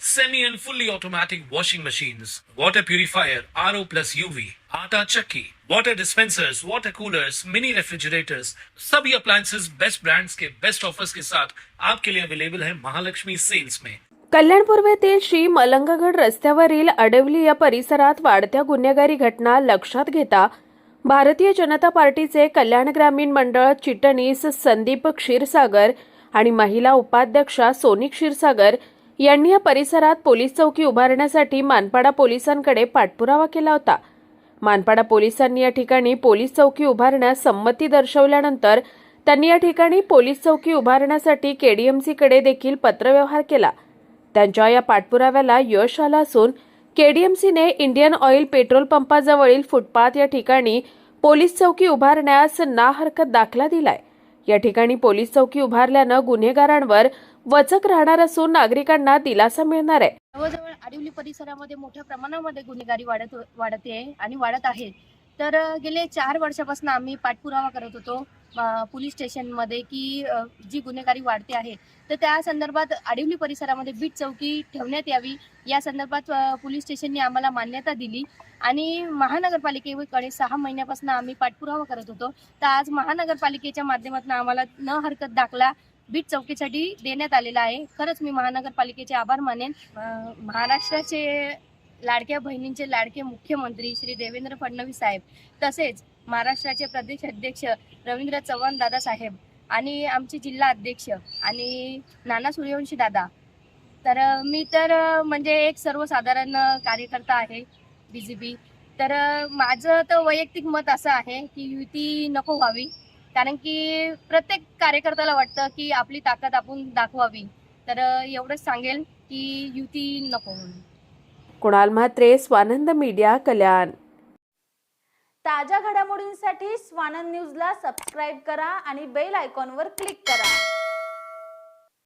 semi and fully automatic washing machines, water purifier, RO plus UV, आटा चक्की, water dispensers, water coolers, mini refrigerators, सभी appliances best brands के best offers के साथ आपके लिए अवेलेबल है महालक्ष्मी सेल्स में कल्याण पूर्वेतील श्री मलंगगड रस्त्यावरील अडवली या परिसरात वाढत्या गुन्हेगारी घटना लक्षात घेता भारतीय जनता पार्टीचे कल्याण ग्रामीण मंडळ चिटणीस संदीप क्षीरसागर आणि महिला उपाध्यक्षा सोनी क्षीरसागर यांनी या परिसरात पोलीस चौकी उभारण्यासाठी मानपाडा पोलिसांकडे पाठपुरावा केला होता. मानपाडा पोलिसांनी या ठिकाणी पोलीस चौकी उभारण्यास संमती दर्शवल्यानंतर त्यांनी या ठिकाणी पोलीस चौकी उभारण्यासाठी केडीएमसीकडे देखील पत्रव्यवहार केला. त्यांच्या या पाठपुराव्याला यश आलं असून केडीएमसीने इंडियन ऑइल पेट्रोल पंपाजवळील फुटपाथ या ठिकाणी पोलीस चौकी उभारण्यास ना हरकत दाखला दिलाय. या ठिकाणी पोलीस चौकी उभारल्यानं गुन्हेगारांवर वचक राहणार असून नागरिकांना दिलासा मिळणार आहे. जवळजवळ आडिवली परिसरामध्ये मोठ्या प्रमाणामध्ये गुन्हेगारी वाढत वाढते आहे आणि वाढत आहे. तर गेले चार वर्षापासून आम्ही पाठपुरावा करत होतो पोलीस स्टेशनमध्ये की जी गुन्हेगारी वाढते आहे. तर त्या संदर्भात आडिवली परिसरामध्ये बीट चौकी ठेवण्यात यावी. या संदर्भात पोलीस स्टेशनने आम्हाला मान्यता दिली आणि महानगरपालिकेकडे सहा महिन्यापासून आम्ही पाठपुरावा करत होतो. तर आज महानगरपालिकेच्या माध्यमातून आम्हाला न हरकत दाखला बीट चौकीसाठी देण्यात आलेला आहे. खरंच मी महानगरपालिकेचे आभार मानेन. महाराष्ट्राचे लाडक्या बहिणींचे लाडके मुख्यमंत्री श्री देवेंद्र फडणवीस साहेब तसेच महाराष्ट्राचे प्रदेश अध्यक्ष रवींद्र चव्हाण दादासाहेब आणि आमचे जिल्हा अध्यक्ष आणि नाना सूर्यवंशी दादा. तर मी तर म्हणजे एक सर्वसाधारण कार्यकर्ता आहे बी जे पी तर माझं तर वैयक्तिक मत असं आहे की युती नको व्हावी. कारण की प्रत्येक कार्यकर्त्याला वाटतं की आपली ताकद आपण दाखवावी. तर एवढंच सांगेल की युती नको म्हणून. कुणाल म्हात्रे स्वानंद मीडिया कल्याण. ताज्या घडामोडींसाठी स्वानंद न्यूजला सबस्क्राईब करा आणि बेल आयकॉनवर क्लिक करा.